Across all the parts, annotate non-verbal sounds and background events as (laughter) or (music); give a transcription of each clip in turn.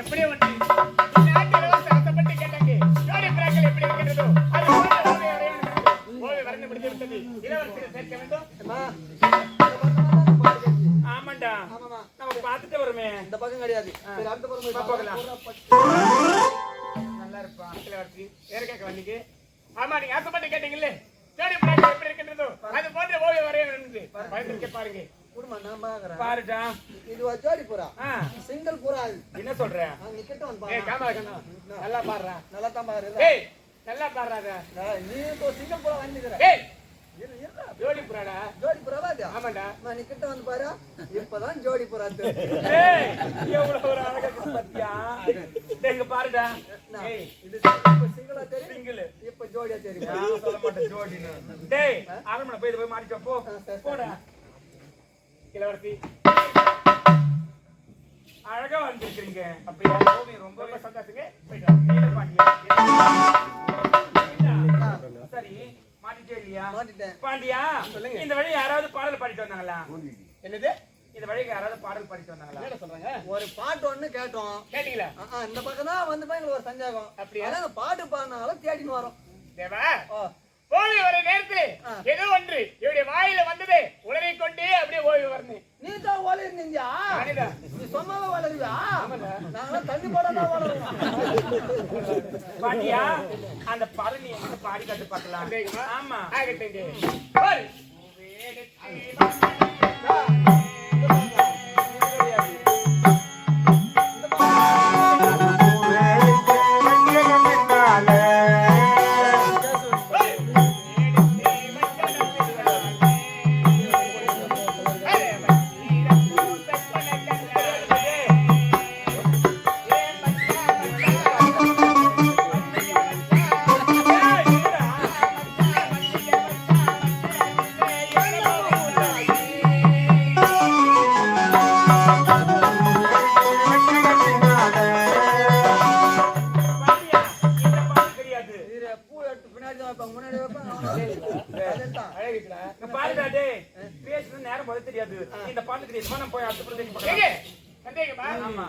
எப்படி ஒன்று ஆசைப்பட்டு கேட்டாங்க ஜோடி பிராக்கள் எப்படி இருக்கின்றதோ அது ஓவிய வரைந்து முடிந்து விட்டது. இளவரசரை சேர்க்க வேண்டும். ஆமாண்டா. நம்ம பார்த்துட்டு வருமே. இந்த பக்கம் கிடையாது. அடுத்த பக்கம் போகலாம். நல்லா இருப்பா இளவரசி. வேற கேட்க வந்தீங்க. ஆமா நீங்க ஆசைப்பட்டு கேட்டீங்கல்ல. ஜோடி பிராக்கள் எப்படி இருக்கின்றதோ அது போன்ற ஓவிய வரையணும் பயந்துருக்க பாருங்க. நான். பாருடா இது ஒரு ஜோடி புறா. சிங்கிள் புறா. என்ன சொல்ற? நீ கிட்ட வந்து பாரு. கண்ணா. நல்லா பாடுறா. நல்லா தான் பாரு ஏய் நல்லா நீ இப்போ சிங்கிள் புறா வாங்கிக்கிற. ஏய். ஜோடி புறாடா. ஜோடி புறாவா அது நீ கிட்ட வந்து பாரு. இப்பதான் ஜோடி புறா. ஏய் எவ்வளவு ஒரு அழகா இருக்கு பாத்தியா? டேய், இங்க பாருடா? ஏய். இது இப்ப சிங்கிளா தெரியும் சிங்கிள். இப்ப ஜோடியா தெரியும்? நான் சொல்ல மாட்டேன் ஜோடின்னு. டேய் அரண்மனை போய் போய். போடா. இளவரசி. அழகா வந்திருக்கிறீங்க. அப்படியா? ரொம்ப ரொம்ப சந்தோஷங்க? சரி. மாட்டிட்டே இல்லையா? பாண்டியா சொல்லுங்க. இந்த வழி யாராவது பாடல் பாடிட்டு வந்தாங்களா? என்னது? இந்த வழிக்கு யாராவது பாடல் பாடிட்டு வந்தாங்களா? என்ன சொல்றாங்க? ஒரு பாட்டு ஒண்ணு கேட்டோம். கேட்டீங்களா? இந்த பக்கம் தான் வந்து எங்களுக்கு ஒரு சந்தேகம். அப்படியா? பாட்டு பாடினாலும் தேடின்னு வரோம். தேவா? ஓ ஓவி வர நேரத்தில். ஏதோ ஒன்று இவருடைய வாயில வந்தது உடனே கொண்டே அப்படியே ஓய்வு வரணும். நீ தான் வளர்ந்தீங்க அதுதான். நீ சொன்னால வளருவியா நாங்களாம் தண்ணி போடாதான் வளருவோம் பாட்டியா அந்த நீ எங்க பாடி காட்டு பார்க்கலாம். ஆமா. ஆகட்டுங்க கிடையாது நம்ம போய் அடுத்த. சந்தேகமா? ஆமா.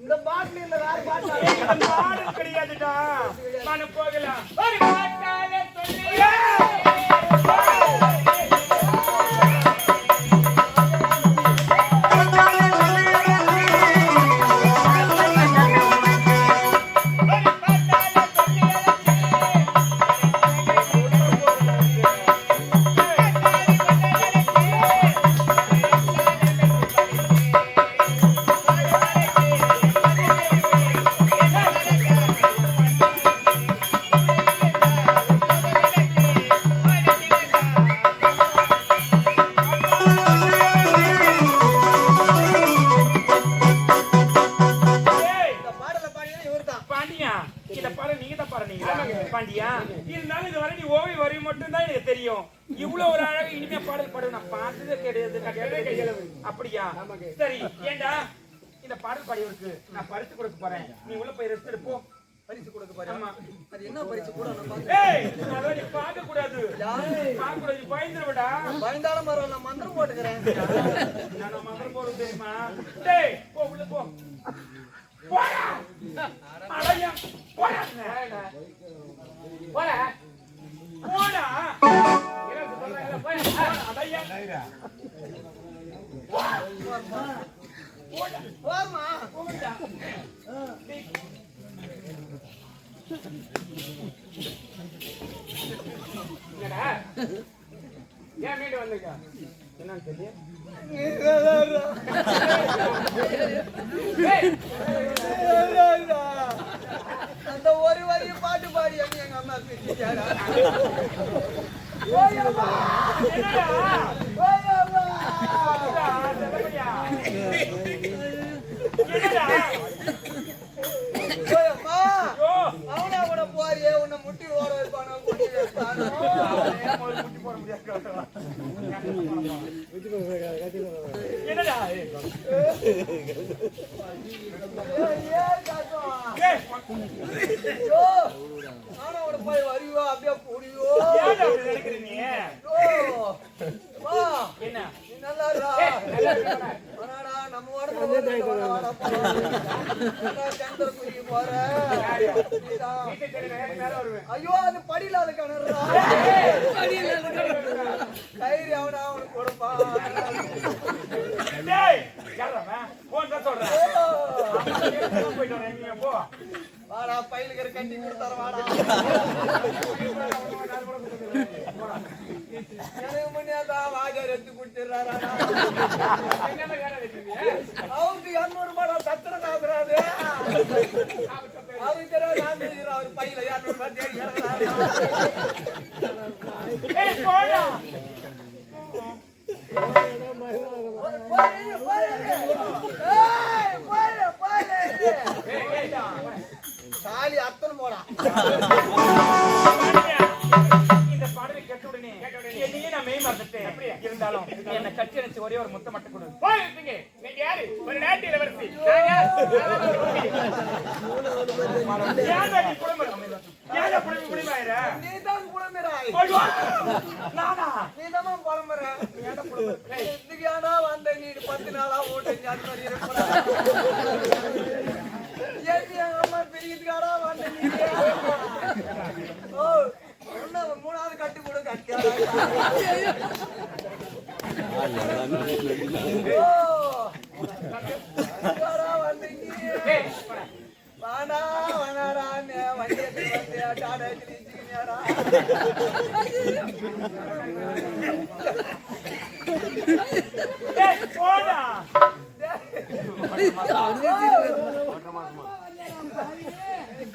இந்த பாட்டில் இல்ல வேற பாட்டு கிடையாதுடா. நான் போகலாம் இந்த பாடம் நீங்க தான் பாடுனீங்களா பாண்டியா? இருந்தாலும் இது வரை நீ ஓவி வரி மட்டும் தான் எனக்கு தெரியும். இவ்வளவு ஒரு அழகு இனிமையா பாடல் பாடு நான் பார்த்ததே கிடையாது நான் கேட்டதே கிடையாது. அப்படியா? சரி ஏண்டா? இந்த பாடல் பாடியவருக்கு நான் பரிசு கொடுக்க போறேன். நீ உள்ள போய் ரெஸ்ட் எடுப்போம் பரிசு கொடுக்க போறேன் ஆமா. அது என்ன பரிசு கூட நான் பாத்து ஏய் அதெல்லாம் நீ பார்க்க கூடாது யாரு பார்க்க கூடாது நீ நான் மந்திரம் போட்டுக்கிறேன். நான் மந்திரம் போறது தெரியுமா? டேய் போ உள்ள போ. போடா. ஏன் மீண்டு வந்திருக்க என்னன்னு தெரியல ஏய், அந்த ஒரு வரி பாட்டு பாடி அங்க எங்க அம்மா பேசிட்டாரா என்னடா என்னடா, செல்லப்பையா? என்னடா ஓயம்மா ஐயோ, அவனா கூட போறியே உன்னை முட்டி ஓட வைப்பானோ குட்டி வைப்பானோ ஏன் முதல்ல முட்டி போட முடியாது என்னடா ஏய், ஏய், ஏன் காக்கம்? ஏய், ஐயோ, நானும் அவனை போய் வரியோ அப்படியே வா, என்ன? நல்லா இருக்கா? நம்ம போற? ஐயோ அது படியில அது கிணறுடா. கயிறு அவனா அவனுக்கு கொடுப்பான் சொல்றேன். போயிட்டு வரேன் போ. வாடா பயிலுக்கு கட்டி கொடுத்தார வாடா. எனக்கு முன்னாதான் வாஜர் எடுத்து கொடுத்துடுறாரா என்ன வேலை வச்சிருக்கீங்க அவருக்கு இரநூறு ரூபாய் சத்திரம் காக்குறாரு அவருக்கு தெரியாது நான் தெரியுறேன் அவர் பையில இரநூறு ரூபாய் தேடி கிடக்குறாரு. ஏய் போடா போயிரு, போயிரு. ஏய், போயிரு, போயிரு. ஏய் ஏய் சாலி அத்தனை போடா இந்த பாடலை கேட்ட உடனே என்னையே நான் மெய் மறந்துட்டேன் இருந்தாலும் என்ன கட்டி அணைச்சு ஒரே ஒரு முத்தம் மட்டும் கொடு நீங்க யாரு ஒரு நாட்டு இளவரசி நான் யார்? ஏன்டா நீ குடும்பம் ஏன்டா குடும்பம் குடும்பமாயிர நீ தான் குழம்புறாய் ஐயோ நானா நீ தான் புலம்புற இதுக்கு ஏன்டா வந்த நீ பத்து நாளா ஓட்டு அந்த மாதிரி இருப்பா ஏன் எங்க அம்மா பெரியதுக்காடா வந்த நீ ஓ இன்னும் மூணாவது கட்டு கூட கட்டியாடா ஓ இதுக்காடா வந்த நீ ஏய் போடா. வாடா வாடாடா வண்டியை வந்து டாடா கிழிச்சிக்கினியாடா ஏய் போடா (laughs)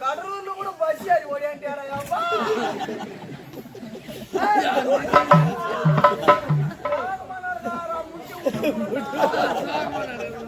கடலூர்ல கூட பஸ் ஏறி ஓடியாண்டியாடா (laughs) (laughs) அம்மா